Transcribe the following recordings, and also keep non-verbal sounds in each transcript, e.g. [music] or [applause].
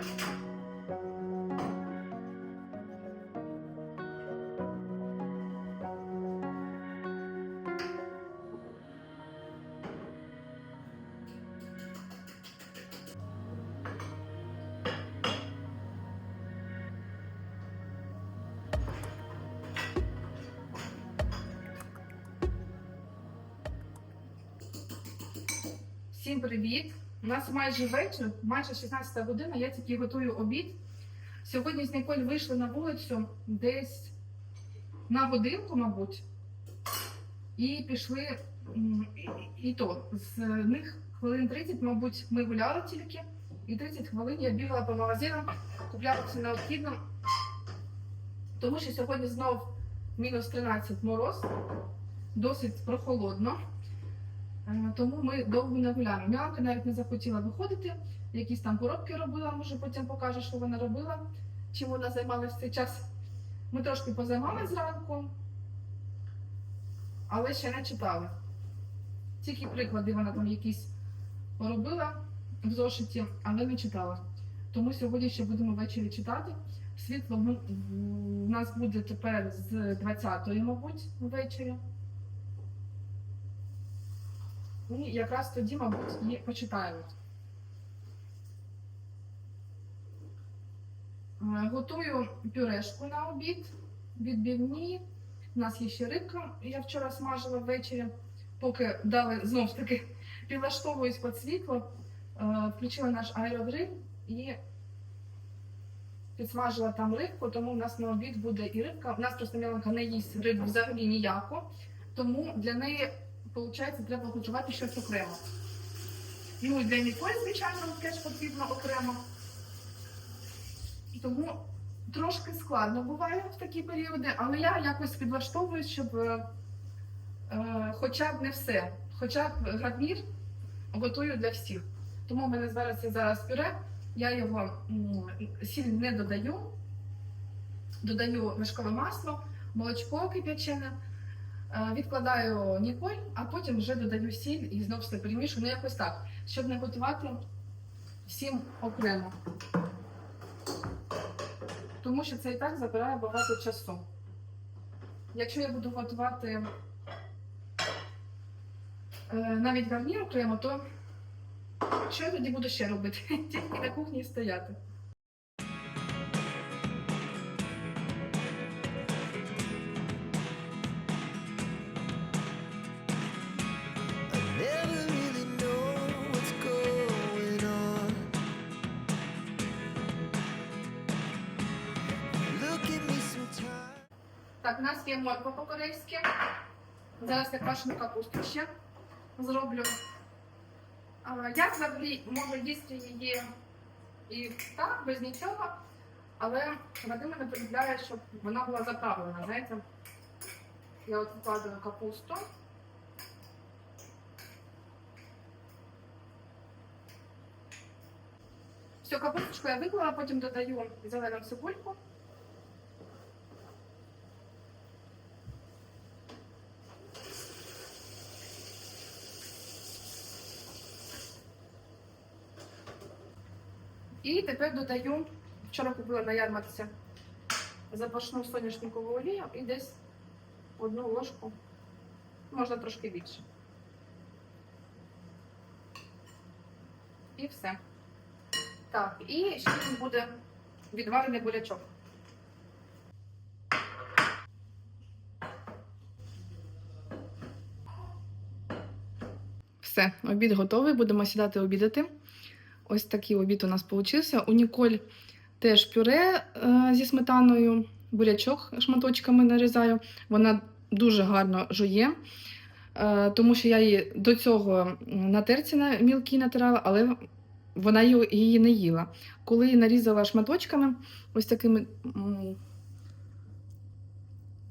Всім привіт! У нас майже вечір, майже 16 година. Я тільки готую обід. Сьогодні з Ніколь вийшли на вулицю десь на годинку, мабуть, і пішли. І, то з них хвилин 30, мабуть, ми гуляли тільки, і 30 хвилин я бігала по магазинам, купляла все необхідне. Тому що сьогодні знов мінус 13 мороз, досить прохолодно. Тому ми довго не гуляємо. Міланка навіть не захотіла виходити, якісь там поробки робила, може потім покаже, що вона робила, чим вона займалася цей час. Ми трошки позаймалися зранку, але ще не читали. Тільки приклади вона там якісь робила в зошиті, але не читала. Тому сьогодні ще будемо ввечері читати. Світло в нас буде тепер з 20-ї, мабуть, ввечері. І якраз тоді, мабуть, і почитаємо. Е, Готую пюрешку на обід, відбивні. У нас є ще рибка, я вчора смажила ввечері, поки дали знов ж таки підлаштовуюсь під світло, е, включила наш аерогриль і підсмажила там рибку, тому у нас на обід буде і рибка. У нас просто Міланка не їсть рибу взагалі ніяку, тому для неї Получається, треба готувати щось окремо. Ну і для Ніколь, звичайно, теж потрібно окремо. Тому трошки складно буває в такі періоди, але я якось підлаштовуюсь, щоб е, е, хоча б не все, хоча б гарнір готую для всіх. Тому в мене зараз зараз пюре, я його сіль не додаю, додаю вершкове масло, молочко кип'ячене. Е, Відкладаю ніколь, а потім вже додаю сіль і знов все перемішую. Ну якось так, щоб не готувати всім окремо. Тому що це і так забирає багато часу. Якщо я буду готувати е, навіть гарнір окремо, то що я тоді буду ще робити? [laughs] Тільки на кухні стояти. Морква по-корейськи. Зараз я квашену капусту ще зроблю. Я взагалі можу їсти її і так, без нічого, але Вадим мене полюбляє, щоб вона була заправлена, знаєте. Я от вкладаю капусту. Все, капусточку я виклала, потім додаю зелену цибульку. І тепер додаю, вчора купила на ярмарці запашну соняшникову олію і десь одну ложку, можна трошки більше. І все. Так, і ще буде відварений бурячок. Все, обід готовий, будемо сідати обідати. Ось такий обід у нас вийшов. У Ніколь теж пюре е, зі сметаною, бурячок шматочками нарізаю. Вона дуже гарно жує, е, тому що я її до цього на терці на мілкі натирала, але вона її не їла. Коли її нарізала шматочками, ось такими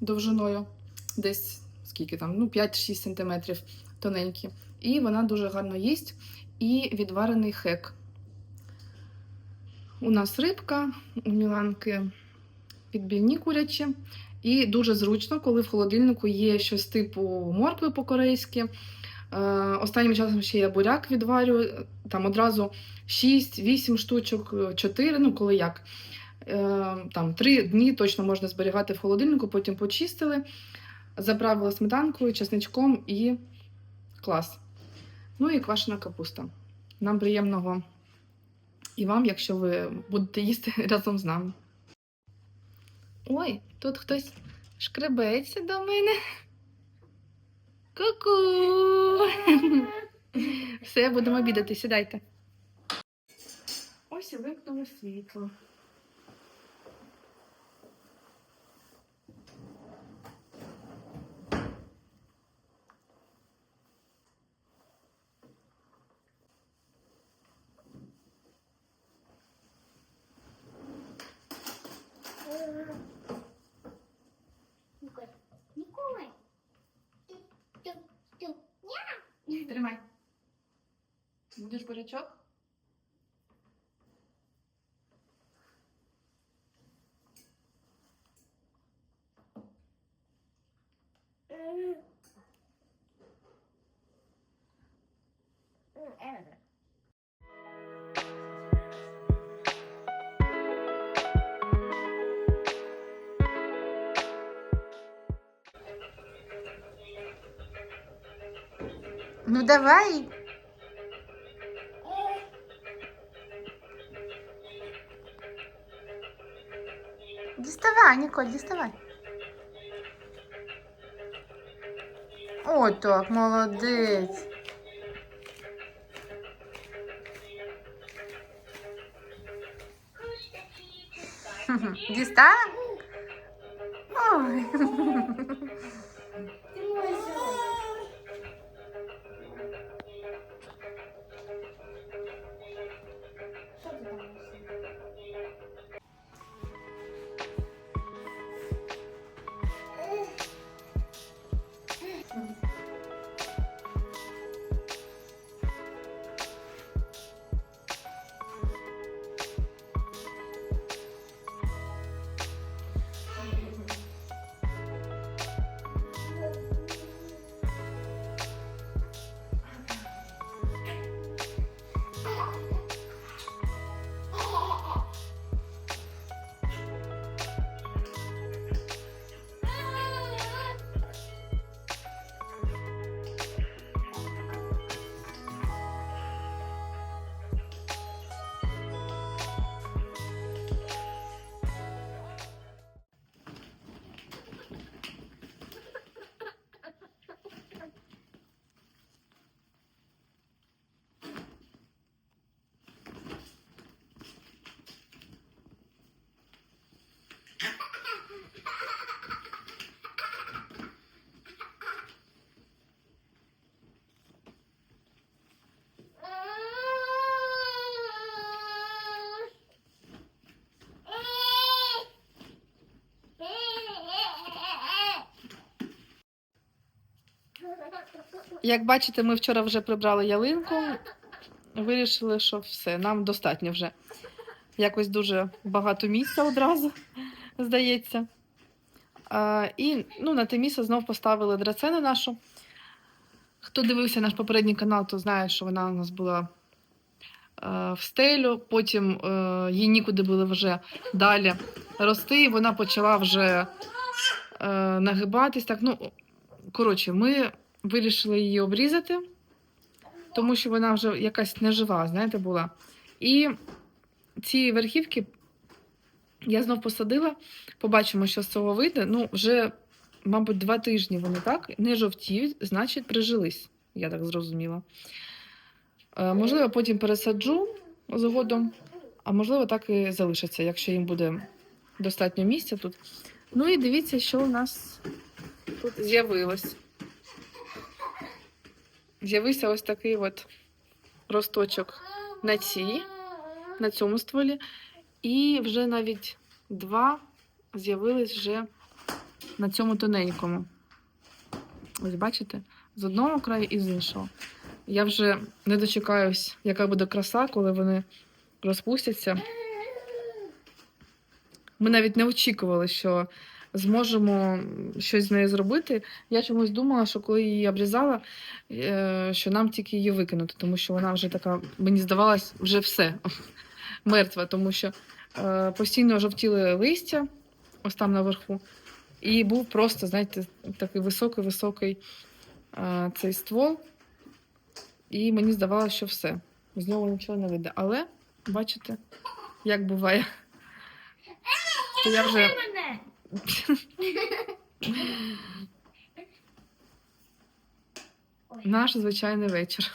довжиною, десь скільки там, ну 5-6 см тоненькі. І вона дуже гарно їсть. І відварений хек. У нас рибка, у Міланки підбівні курячі. І дуже зручно, коли в холодильнику є щось типу моркви по-корейськи, Е, останнім часом ще я буряк відварюю, там одразу 6-8 штучок, 4, ну коли як. Е, там 3 дні точно можна зберігати в холодильнику, потім почистили, заправили сметанкою, чесничком і клас. Ну і квашена капуста. Нам приємного і вам, якщо ви будете їсти [laughs] разом з нами. Ой, тут хтось шкребеться до мене. Ку-ку! [laughs] Все, будемо обідати, сідайте. Ось і вимкнули світло. Тримай. Будеш бурячок? Ну давай. Діставай, Ніколь, діставай. О, так, молодець. Дістав? Ой. [laughs] Як бачите, ми вчора вже прибрали ялинку. Вирішили, що все, нам достатньо вже. Якось дуже багато місця одразу, здається. А, і ну, на те місце знов поставили драцену нашу. Хто дивився наш попередній канал, то знає, що вона у нас була е, в стелю, потім е, їй нікуди було вже далі рости, і вона почала вже е, нагибатись. Так, ну, коротше, ми вирішили її обрізати, тому що вона вже якась нежива, знаєте, була. І ці верхівки я знов посадила. Побачимо, що з цього вийде. Ну, вже, мабуть, два тижні вони так не жовтіють, значить, прижились, я так зрозуміла. Е, можливо, потім пересаджу згодом, а можливо, так і залишиться, якщо їм буде достатньо місця тут. Ну і дивіться, що у нас тут з'явилось. З'явився ось такий от росточок на цій, на цьому стволі. І вже навіть два з'явились вже на цьому тоненькому. Ось бачите? З одного краю і з іншого. Я вже не дочекаюсь, яка буде краса, коли вони розпустяться. Ми навіть не очікували, що зможемо щось з нею зробити. Я чомусь думала, що коли її обрізала, е, що нам тільки її викинути, тому що вона вже така, мені здавалось, вже все [laughs] мертва, тому що е, постійно жовтіли листя, ось там наверху. І був просто, знаєте, такий високий-високий е, цей ствол. І мені здавалося, що все. З нього нічого не вийде. Але, бачите, як буває. [laughs] Я вже. Наш звичайний вечір.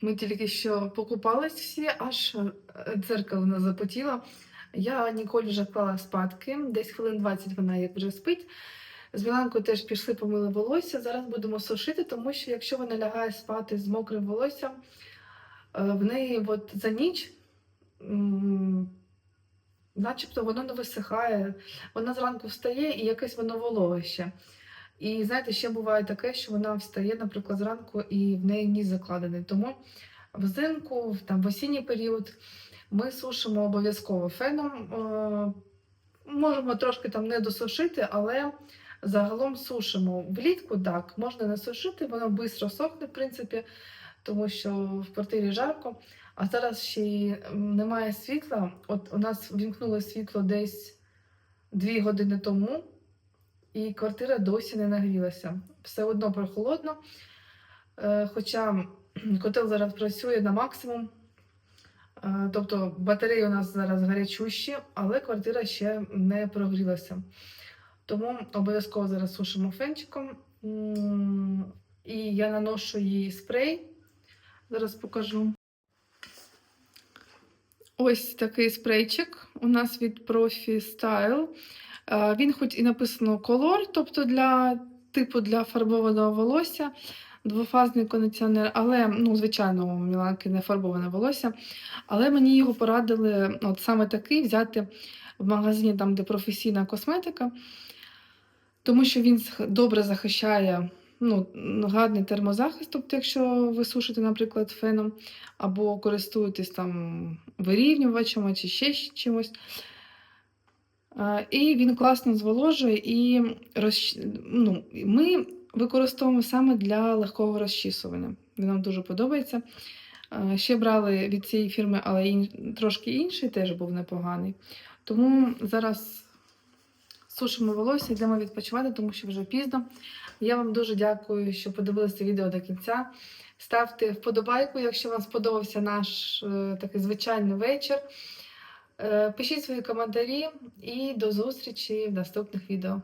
Ми тільки що покупались всі, аж е, дзеркало не запотіло. Я Ніколь вже вклала спадки, десь хвилин 20 вона як вже спить. З Міланкою теж пішли помили волосся. Зараз будемо сушити, тому що якщо вона лягає спати з мокрим волоссям, е, в неї от за ніч, начебто воно не висихає. Вона зранку встає і якесь воно вологе ще. І знаєте, ще буває таке, що вона встає, наприклад, зранку і в неї ніс закладений. Тому взимку, там, в осінній період ми сушимо обов'язково феном. Е, Можемо трошки там не досушити, але загалом сушимо. Влітку так, можна не сушити, воно швидко сохне, в принципі, тому що в квартирі жарко. А зараз ще й немає світла. От у нас вімкнуло світло десь дві години тому, і квартира досі не нагрілася. Все одно прохолодно. Е, Хоча котел зараз працює на максимум. Е, Тобто батареї у нас зараз гарячущі, але квартира ще не прогрілася. Тому обов'язково зараз сушимо фенчиком. І я наношу їй спрей. Зараз покажу. Ось такий спрейчик у нас від Profi Style. Е, Він хоч і написано колор, тобто для типу для фарбованого волосся, двофазний кондиціонер, але, ну, звичайно, у Міланки не фарбоване волосся. Але мені його порадили от саме такий взяти в магазині, там, де професійна косметика, тому що він добре захищає ну, гарний термозахист. Тобто, якщо ви сушите, наприклад, феном або користуєтесь там вирівнювачами чи ще чимось. І він класно зволожує і розч... ну, ми використовуємо саме для легкого розчісування. Він нам дуже подобається. Ще брали від цієї фірми, але ін... трошки інший теж був непоганий. Тому зараз сушимо волосся, йдемо відпочивати, тому що вже пізно. Я вам дуже дякую, що подивилися відео до кінця. Ставте вподобайку, якщо вам сподобався наш е, такий звичайний вечір. Е, Пишіть свої коментарі і до зустрічі в наступних відео.